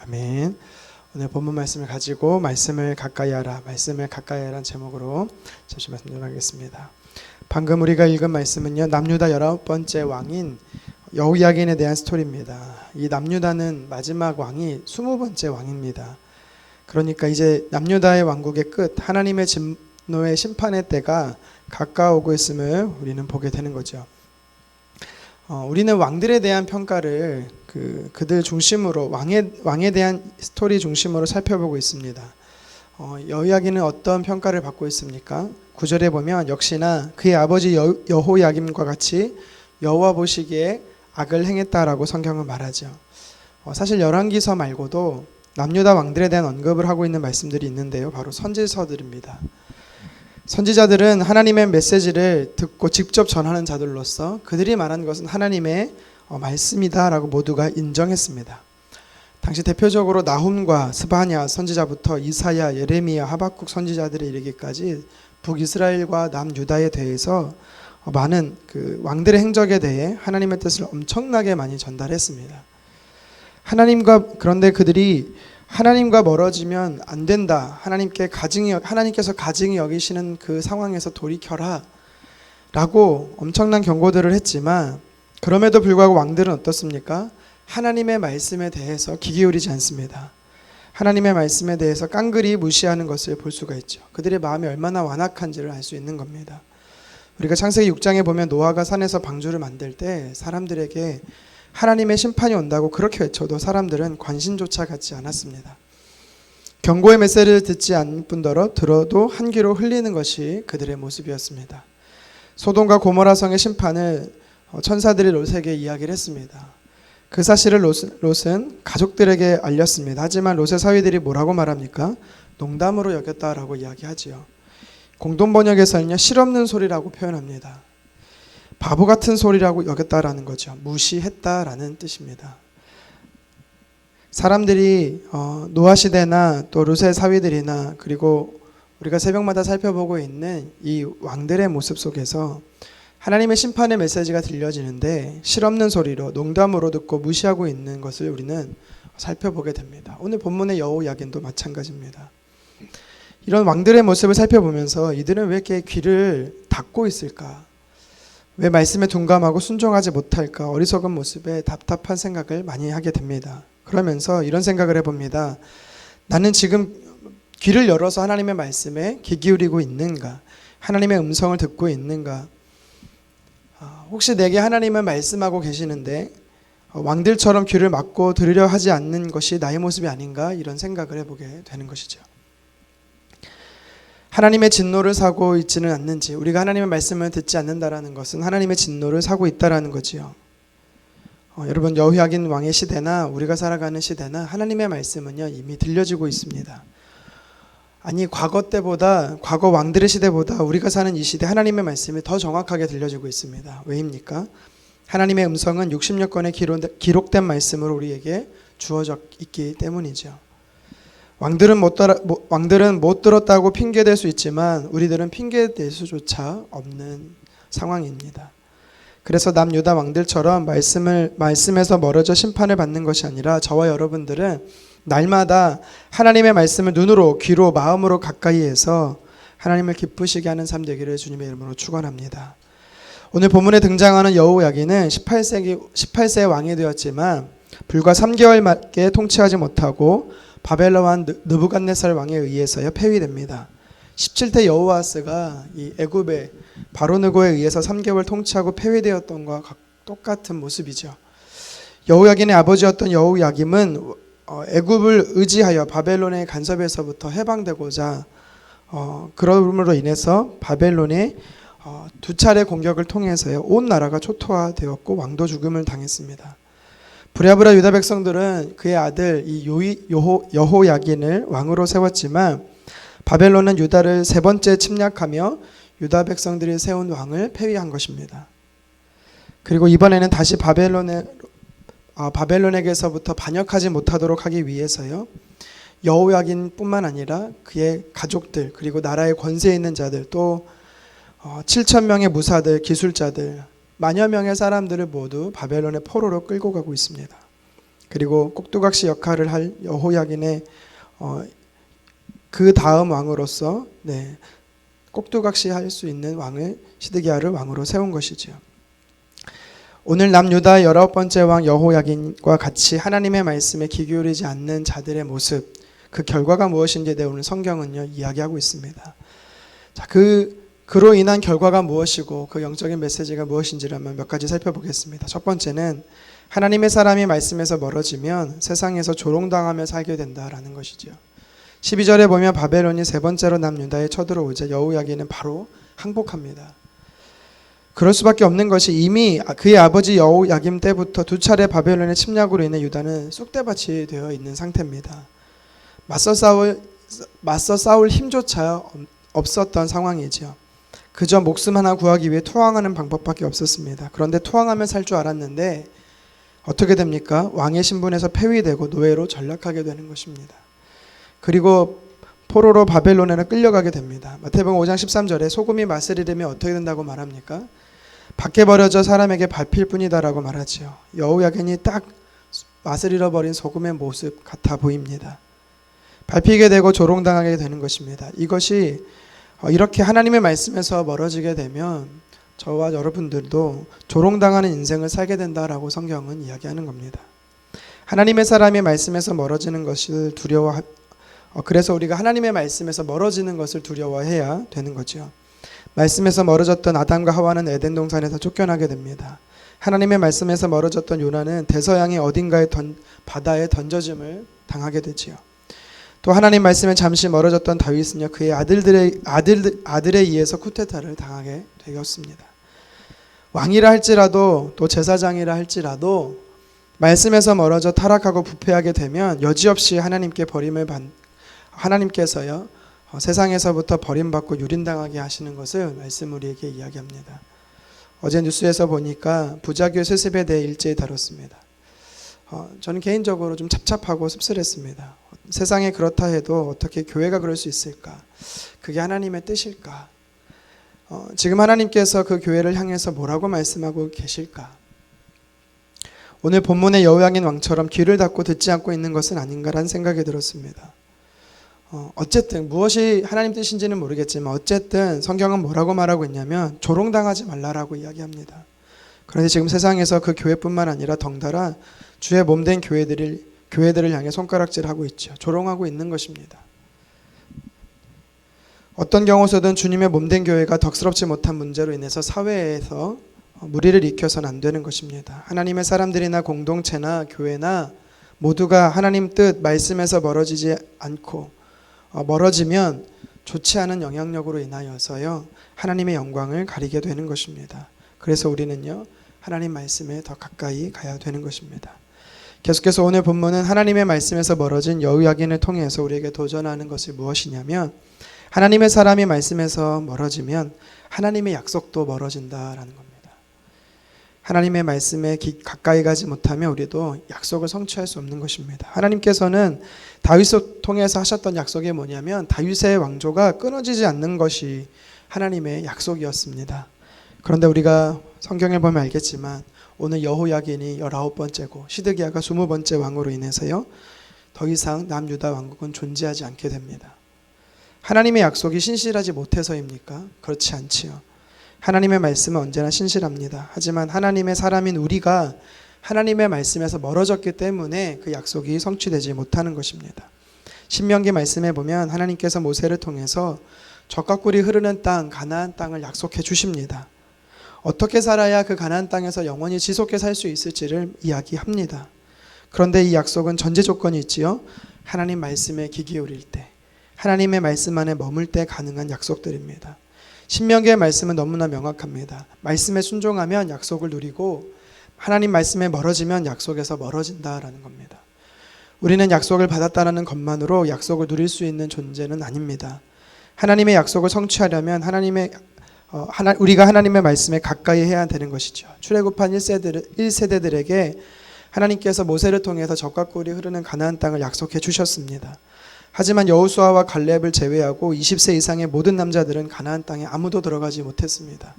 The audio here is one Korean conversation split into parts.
아멘. 오늘 본문 말씀을 가지고 말씀을 가까이 하라, 말씀을 가까이 하라는 제목으로 잠시 말씀 전하겠습니다. 방금 우리가 읽은 말씀은요 남유다 열아홉 번째 왕인 여호야긴에 대한 스토리입니다. 이 남유다는 마지막 왕이 스무 번째 왕입니다. 그러니까 이제 남유다의 왕국의 끝, 하나님의 진노의 심판의 때가 가까우고 있음을 우리는 보게 되는 거죠. 어, 우리는 왕들에 대한 평가를 그 그들 중심으로 왕에 왕에 대한 스토리 중심으로 살펴보고 있습니다. 어, 여호야긴은 어떤 평가를 받고 있습니까? 구절에 보면 역시나 그의 아버지 여, 여호야김과 같이 여호와 보시기에 악을 행했다라고 성경은 말하죠. 어, 사실 열왕기서 말고도 남유다 왕들에 대한 언급을 하고 있는 말씀들이 있는데요. 바로 선지서들입니다. 선지자들은 하나님의 메시지를 듣고 직접 전하는 자들로서 그들이 말한 것은 하나님의 어, 말씀이다라고 모두가 인정했습니다. 당시 대표적으로 나훔과 스바냐 선지자부터 이사야, 예레미야, 하박국 선지자들에 이르기까지 북이스라엘과 남유다에 대해서 어, 많은 그 왕들의 행적에 대해 하나님의 뜻을 엄청나게 많이 전달했습니다. 하나님과 그런데 그들이 하나님과 멀어지면 안 된다. 하나님께 가증이 하나님께서 가증이 여기시는 그 상황에서 돌이켜라. 라고 엄청난 경고들을 했지만 그럼에도 불구하고 왕들은 어떻습니까? 하나님의 말씀에 대해서 귀 기울이지 않습니다. 하나님의 말씀에 대해서 깡그리 무시하는 것을 볼 수가 있죠. 그들의 마음이 얼마나 완악한지를 알 수 있는 겁니다. 우리가 창세기 6장에 보면 노아가 산에서 방주를 만들 때 사람들에게 하나님의 심판이 온다고 그렇게 외쳐도 사람들은 관심조차 갖지 않았습니다. 경고의 메시지를 듣지 않을 뿐더러 들어도 한 귀로 흘리는 것이 그들의 모습이었습니다. 소돔과 고모라 성의 심판을 어, 천사들이 롯에게 이야기를 했습니다. 그 사실을 롯은, 가족들에게 알렸습니다. 하지만 롯의 사위들이 뭐라고 말합니까? 농담으로 여겼다라고 이야기하지요. 공동 번역에서는요 실없는 소리라고 표현합니다. 바보 같은 소리라고 여겼다라는 거죠. 무시했다라는 뜻입니다. 사람들이 어, 노아 시대나 또 롯의 사위들이나 그리고 우리가 새벽마다 살펴보고 있는 이 왕들의 모습 속에서 하나님의 심판의 메시지가 들려지는데 실없는 소리로 농담으로 듣고 무시하고 있는 것을 우리는 살펴보게 됩니다. 오늘 본문의 여호야긴도 마찬가지입니다. 이런 왕들의 모습을 살펴보면서 이들은 왜 이렇게 귀를 닫고 있을까? 왜 말씀에 둔감하고 순종하지 못할까? 어리석은 모습에 답답한 생각을 많이 하게 됩니다. 그러면서 이런 생각을 해봅니다. 나는 지금 귀를 열어서 하나님의 말씀에 귀 기울이고 있는가? 하나님의 음성을 듣고 있는가? 아, 혹시 내게 하나님은 말씀하고 계시는데 어, 왕들처럼 귀를 막고 들으려 하지 않는 것이 나의 모습이 아닌가? 이런 생각을 해보게 되는 것이죠. 하나님의 진노를 사고 있지는 않는지 우리가 하나님의 말씀을 듣지 않는다라는 것은 하나님의 진노를 사고 있다라는 거지요. 어, 여러분 여호야긴 왕의 시대나 우리가 살아가는 시대나 하나님의 말씀은요 이미 들려지고 있습니다. 아니 과거 때보다 과거 왕들의 시대보다 우리가 사는 이 시대 하나님의 말씀이 더 정확하게 들려지고 있습니다. 왜입니까? 하나님의 음성은 60여 건의 기록된 말씀으로 우리에게 주어져 있기 때문이죠. 왕들은 못 따라, 못, 왕들은 못 들었다고 핑계댈 수 있지만 우리들은 핑계댈 수조차 없는 상황입니다. 그래서 남유다 왕들처럼 말씀을 말씀에서 멀어져 심판을 받는 것이 아니라 저와 여러분들은 날마다 하나님의 말씀을 눈으로 귀로 마음으로 가까이 해서 하나님을 기쁘시게 하는 삶 되기를 주님의 이름으로 축원합니다. 오늘 본문에 등장하는 여호야기는 18세기 18세 왕이 되었지만 불과 3개월밖에 통치하지 못하고 바벨론 왕 느부갓네살 왕에 의해서요 폐위됩니다. 17대 여호와스가 이 애굽의 바로느고에 의해서 3개월 통치하고 폐위되었던 것과 똑같은 모습이죠. 여호야긴의 아버지였던 여호야김은 어, 애굽을 의지하여 바벨론의 간섭에서부터 해방되고자 어, 그러므로 인해서 바벨론의 어, 두 차례 공격을 통해서요 온 나라가 초토화되었고 왕도 죽음을 당했습니다. 부랴부랴 유다 백성들은 그의 아들 이 요이, 요호, 여호야긴을 왕으로 세웠지만 바벨론은 유다를 세 번째 침략하며 유다 백성들이 세운 왕을 폐위한 것입니다. 그리고 이번에는 다시 바벨론에 아, 바벨론에게서부터 반역하지 못하도록 하기 위해서요. 여호야긴뿐만 아니라 그의 가족들 그리고 나라의 권세 있는 자들 또 어, 7천 명의 무사들 기술자들 만여 명의 사람들을 모두 바벨론의 포로로 끌고 가고 있습니다. 그리고 꼭두각시 역할을 할 여호야긴의 어, 그 다음 왕으로서 네, 꼭두각시 할 수 있는 왕을 시드기야를 왕으로 세운 것이지요. 오늘 남유다의 열아홉 번째 왕 여호야긴과 같이 하나님의 말씀에 귀 기울이지 않는 자들의 모습 그 결과가 무엇인지에 대해 오늘 성경은요 이야기하고 있습니다. 자, 그 그로 인한 결과가 무엇이고 그 영적인 메시지가 무엇인지를 한번 몇 가지 살펴보겠습니다. 첫 번째는 하나님의 사람이 말씀에서 멀어지면 세상에서 조롱당하며 살게 된다라는 것이지요. 12절에 보면 바벨론이 세 번째로 남유다에 쳐들어오자 여호야긴은 바로 항복합니다. 그럴 수밖에 없는 것이 이미 그의 아버지 여호야김 때부터 두 차례 바벨론의 침략으로 인해 유다는 쑥대밭이 되어 있는 상태입니다. 맞서 싸울 맞서 싸울 힘조차 없었던 상황이지요. 그저 목숨 하나 구하기 위해 투항하는 방법밖에 없었습니다. 그런데 투항하면 살 줄 알았는데 어떻게 됩니까? 왕의 신분에서 폐위되고 노예로 전락하게 되는 것입니다. 그리고 포로로 바벨론에는 끌려가게 됩니다. 마태복음 5장 13절에 소금이 맛을 잃으면 어떻게 된다고 말합니까? 밖에 버려져 사람에게 밟힐 뿐이다라고 말하지요. 여우야긴이 딱 맛을 잃어버린 소금의 모습 같아 보입니다. 밟히게 되고 조롱당하게 되는 것입니다. 이것이 어, 이렇게 하나님의 말씀에서 멀어지게 되면 저와 여러분들도 조롱당하는 인생을 살게 된다라고 성경은 이야기하는 겁니다. 하나님의 사람이 말씀에서 멀어지는 것을 두려워 어, 그래서 우리가 하나님의 말씀에서 멀어지는 것을 두려워해야 되는 거죠. 말씀에서 멀어졌던 아담과 하와는 에덴 동산에서 쫓겨나게 됩니다. 하나님의 말씀에서 멀어졌던 요나는 대서양의 어딘가에 던, 바다에 던져짐을 당하게 되지요. 또 하나님 말씀에 잠시 멀어졌던 다윗은요 그의 아들들의 아들 아들에 의해서 쿠데타를 당하게 되었습니다. 왕이라 할지라도 또 제사장이라 할지라도 말씀에서 멀어져 타락하고 부패하게 되면 여지없이 하나님께 버림을 받 하나님께서요 어, 세상에서부터 버림받고 유린당하게 하시는 것을 말씀 우리에게 이야기합니다. 어제 뉴스에서 보니까 부자교 세습에 대해 일제히 다뤘습니다. 어, 저는 개인적으로 좀 찹찹하고 씁쓸했습니다. 세상에 그렇다 해도 어떻게 교회가 그럴 수 있을까? 그게 하나님의 뜻일까? 어, 지금 하나님께서 그 교회를 향해서 뭐라고 말씀하고 계실까? 오늘 본문의 여호양인 왕처럼 귀를 닫고 듣지 않고 있는 것은 아닌가라는 생각이 들었습니다. 어, 어쨌든 무엇이 하나님 뜻인지는 모르겠지만 어쨌든 성경은 뭐라고 말하고 있냐면 조롱당하지 말라라고 이야기합니다. 그런데 지금 세상에서 그 교회뿐만 아니라 덩달아 주의 몸된 교회들을 교회들을 향해 손가락질하고 있죠. 조롱하고 있는 것입니다. 어떤 경우서든 주님의 몸된 교회가 덕스럽지 못한 문제로 인해서 사회에서 무리를 일으켜서는 안 되는 것입니다. 하나님의 사람들이나 공동체나 교회나 모두가 하나님 뜻 말씀에서 멀어지지 않고 어, 멀어지면 좋지 않은 영향력으로 인하여서요 하나님의 영광을 가리게 되는 것입니다. 그래서 우리는요 하나님 말씀에 더 가까이 가야 되는 것입니다. 계속해서 오늘 본문은 하나님의 말씀에서 멀어진 여우야긴을 통해서 우리에게 도전하는 것이 무엇이냐면 하나님의 사람이 말씀에서 멀어지면 하나님의 약속도 멀어진다라는 겁니다. 하나님의 말씀에 가까이 가지 못하면 우리도 약속을 성취할 수 없는 것입니다. 하나님께서는 다윗을 통해서 하셨던 약속이 뭐냐면 다윗의 왕조가 끊어지지 않는 것이 하나님의 약속이었습니다. 그런데 우리가 성경을 보면 알겠지만 오늘 여호야긴이 열아홉 번째고 시드기야가 스무 번째 왕으로 인해서요 더 이상 남유다 왕국은 존재하지 않게 됩니다. 하나님의 약속이 신실하지 못해서입니까? 그렇지 않지요. 하나님의 말씀은 언제나 신실합니다. 하지만 하나님의 사람인 우리가 하나님의 말씀에서 멀어졌기 때문에 그 약속이 성취되지 못하는 것입니다. 신명기 말씀에 보면 하나님께서 모세를 통해서 적과 꿀이 흐르는 땅 가나안 땅을 약속해 주십니다. 어떻게 살아야 그 가나안 땅에서 영원히 지속해 살 수 있을지를 이야기합니다. 그런데 이 약속은 전제 조건이 있지요. 하나님 말씀에 귀 기울일 때, 하나님의 말씀 안에 머물 때 가능한 약속들입니다. 신명기의 말씀은 너무나 명확합니다. 말씀에 순종하면 약속을 누리고 하나님 말씀에 멀어지면 약속에서 멀어진다라는 겁니다. 우리는 약속을 받았다는 것만으로 약속을 누릴 수 있는 존재는 아닙니다. 하나님의 약속을 성취하려면 하나님의 어, 하나, 우리가 하나님의 말씀에 가까이 해야 되는 것이죠. 출애굽한 1세대, 1세대들에게 하나님께서 모세를 통해서 적과 꿀이 흐르는 가나안 땅을 약속해 주셨습니다. 하지만 여호수아와 갈렙을 제외하고 20세 이상의 모든 남자들은 가나안 땅에 아무도 들어가지 못했습니다.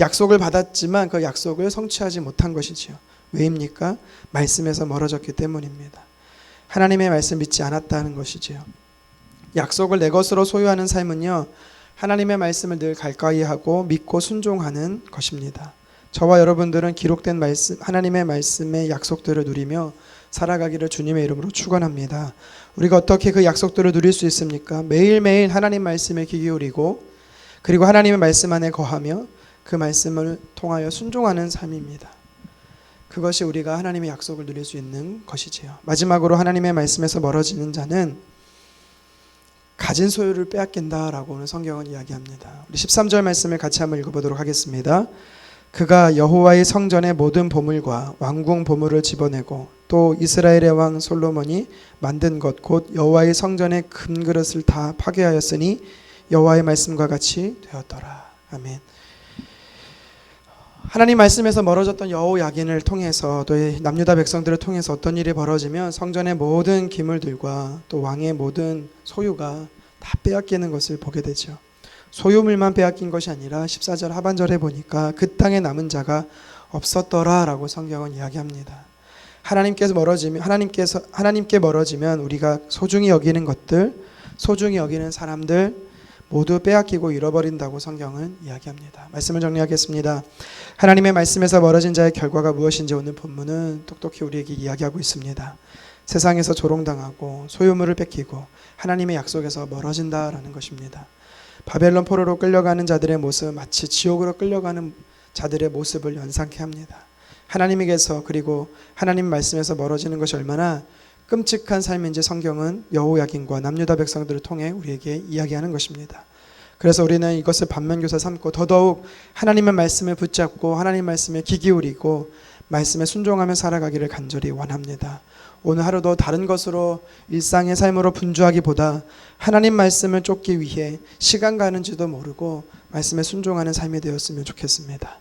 약속을 받았지만 그 약속을 성취하지 못한 것이지요. 왜입니까? 말씀에서 멀어졌기 때문입니다. 하나님의 말씀 믿지 않았다는 것이지요. 약속을 내 것으로 소유하는 삶은요. 하나님의 말씀을 늘 가까이 하고 믿고 순종하는 것입니다. 저와 여러분들은 기록된 말씀 하나님의 말씀의 약속들을 누리며 살아가기를 주님의 이름으로 축원합니다. 우리가 어떻게 그 약속들을 누릴 수 있습니까? 매일매일 하나님 말씀에 귀 기울이고 그리고 하나님의 말씀 안에 거하며 그 말씀을 통하여 순종하는 삶입니다. 그것이 우리가 하나님의 약속을 누릴 수 있는 것이지요. 마지막으로 하나님의 말씀에서 멀어지는 자는 가진 소유를 빼앗긴다라고 오늘 성경은 이야기합니다. 우리 13절 말씀을 같이 한번 읽어보도록 하겠습니다. 그가 여호와의 성전의 모든 보물과 왕궁 보물을 집어내고 또 이스라엘의 왕 솔로몬이 만든 것 곧 여호와의 성전의 금그릇을 다 파괴하였으니 여호와의 말씀과 같이 되었더라. 아멘. 하나님 말씀에서 멀어졌던 여호야긴을 통해서 또이 남유다 백성들을 통해서 어떤 일이 벌어지면 성전의 모든 기물들과 또 왕의 모든 소유가 다 빼앗기는 것을 보게 되죠. 소유물만 빼앗긴 것이 아니라 14절 하반절에 보니까 그 땅에 남은 자가 없었더라라고 성경은 이야기합니다. 하나님께서 멀어지면 하나님께서 하나님께 멀어지면 우리가 소중히 여기는 것들, 소중히 여기는 사람들 모두 빼앗기고 잃어버린다고 성경은 이야기합니다. 말씀을 정리하겠습니다. 하나님의 말씀에서 멀어진 자의 결과가 무엇인지 오늘 본문은 똑똑히 우리에게 이야기하고 있습니다. 세상에서 조롱당하고 소유물을 뺏기고 하나님의 약속에서 멀어진다라는 것입니다. 바벨론 포로로 끌려가는 자들의 모습 마치 지옥으로 끌려가는 자들의 모습을 연상케 합니다. 하나님에게서 그리고 하나님 말씀에서 멀어지는 것이 얼마나 끔찍한 삶인지 성경은 여호야긴과 남유다 백성들을 통해 우리에게 이야기하는 것입니다. 그래서 우리는 이것을 반면교사 삼고 더더욱 하나님의 말씀을 붙잡고 하나님 말씀에 귀 기울이고 말씀에 순종하며 살아가기를 간절히 원합니다. 오늘 하루도 다른 것으로 일상의 삶으로 분주하기보다 하나님 말씀을 쫓기 위해 시간 가는지도 모르고 말씀에 순종하는 삶이 되었으면 좋겠습니다.